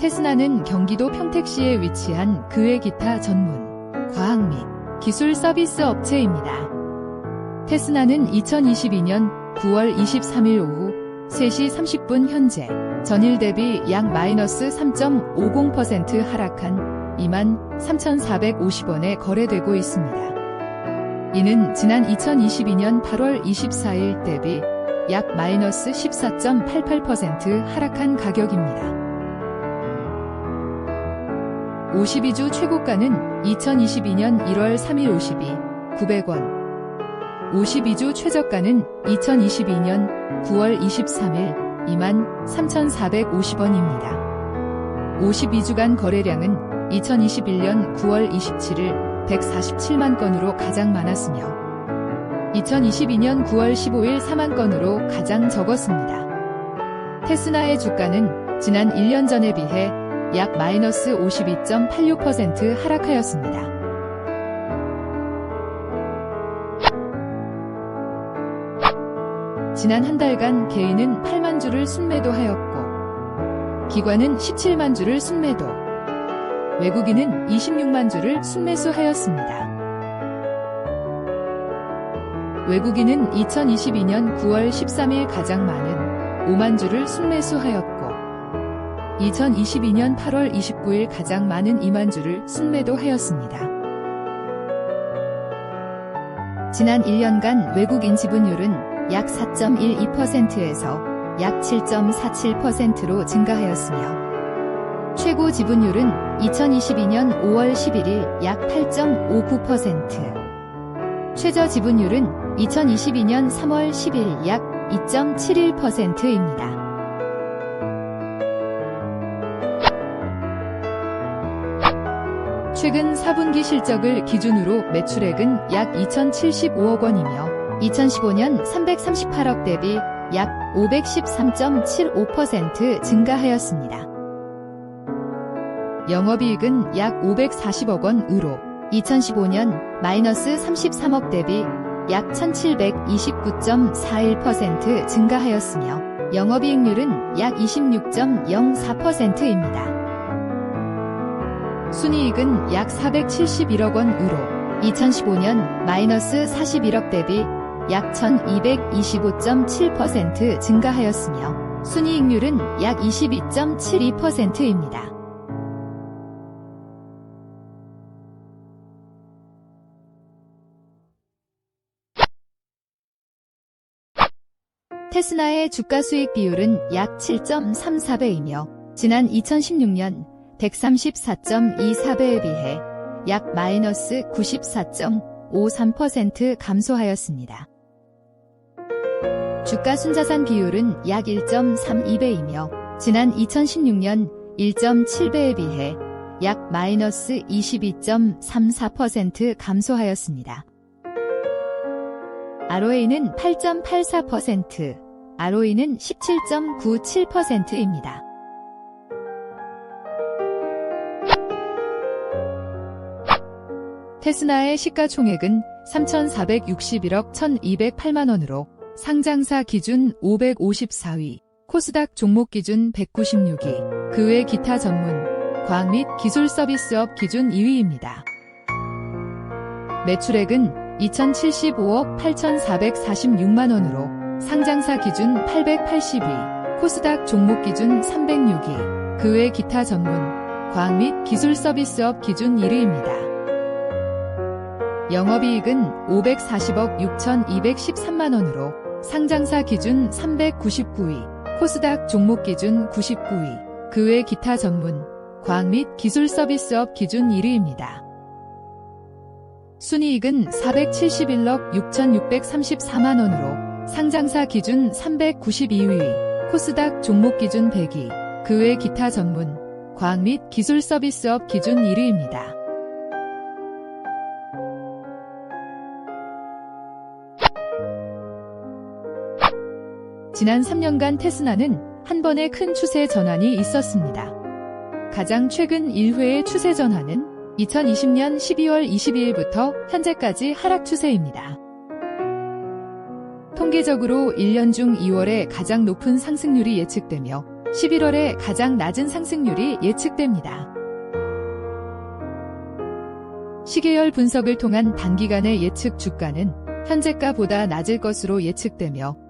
테스나는 경기도 평택시에 위치한 그외 기타 전문, 과학 및 기술 서비스 업체입니다. 테스나는 2022년 9월 23일 오후 3시 30분 현재 전일 대비 약 마이너스 3.50% 하락한 23,450원에 거래되고 있습니다. 이는 지난 2022년 8월 24일 대비 약 마이너스 14.88% 하락한 가격입니다. 52주 최고가는 2022년 1월 3일 52, 900원. 52주 최저가는 2022년 9월 23일 23,450원입니다. 52주간 거래량은 2021년 9월 27일 147만 건으로 가장 많았으며 2022년 9월 15일 4만 건으로 가장 적었습니다. 테스나의 주가는 지난 1년 전에 비해 약 마이너스 52.86% 하락하였습니다. 지난 한 달간 개인은 8만 주를 순매도하였고 기관은 17만 주를 순매도 외국인은 26만 주를 순매수하였습니다. 외국인은 2022년 9월 13일 가장 많은 5만 주를 순매수하였고 2022년 8월 29일 가장 많은 2만 주를 순매도하였습니다. 지난 1년간 외국인 지분율은 약 4.12%에서 약 7.47%로 증가하였으며 최고 지분율은 2022년 5월 11일 약 8.59%, 최저 지분율은 2022년 3월 10일 약 2.71%입니다. 최근 4분기 실적을 기준으로 매출액은 약 2,075억 원이며 2015년 338억 대비 약 513.75% 증가하였습니다. 영업이익은 약 540억 원으로 2015년 마이너스 33억 대비 약 1729.41% 증가하였으며 영업이익률은 약 26.04%입니다. 순이익은 약 471억 원으로 2015년 마이너스 41억 대비 약 1225.7% 증가하였으며 순이익률은 약 22.72%입니다. 테스나의 주가 수익 비율은 약 7.34배이며 지난 2016년 134.24배에 비해 약 마이너스 94.53% 감소하였습니다. 주가 순자산 비율은 약 1.32배이며 지난 2016년 1.7배에 비해 약 마이너스 22.34% 감소하였습니다. ROA는 8.84%, ROE는 17.97%입니다. 테스나의 시가총액은 3,461억 1,208만 원으로 상장사 기준 554위, 코스닥 종목 기준 196위, 그 외 기타 전문, 과학 및 기술 서비스업 기준 2위입니다. 매출액은 2,075억 8,446만 원으로 상장사 기준 880위, 코스닥 종목 기준 306위, 그 외 기타 전문, 과학 및 기술 서비스업 기준 1위입니다. 영업이익은 540억 6,213만원으로 상장사 기준 399위, 코스닥 종목 기준 99위, 그 외 기타 전문, 과학 및 기술 서비스업 기준 1위입니다. 순이익은 471억 6,634만원으로 상장사 기준 392위, 코스닥 종목 기준 100위, 그 외 기타 전문, 과학 및 기술 서비스업 기준 1위입니다. 지난 3년간 테스나는 한 번의 큰 추세 전환이 있었습니다. 가장 최근 1회의 추세 전환은 2020년 12월 22일부터 현재까지 하락 추세입니다. 통계적으로 1년 중 2월에 가장 높은 상승률이 예측되며 11월에 가장 낮은 상승률이 예측됩니다. 시계열 분석을 통한 단기간의 예측 주가는 현재가보다 낮을 것으로 예측되며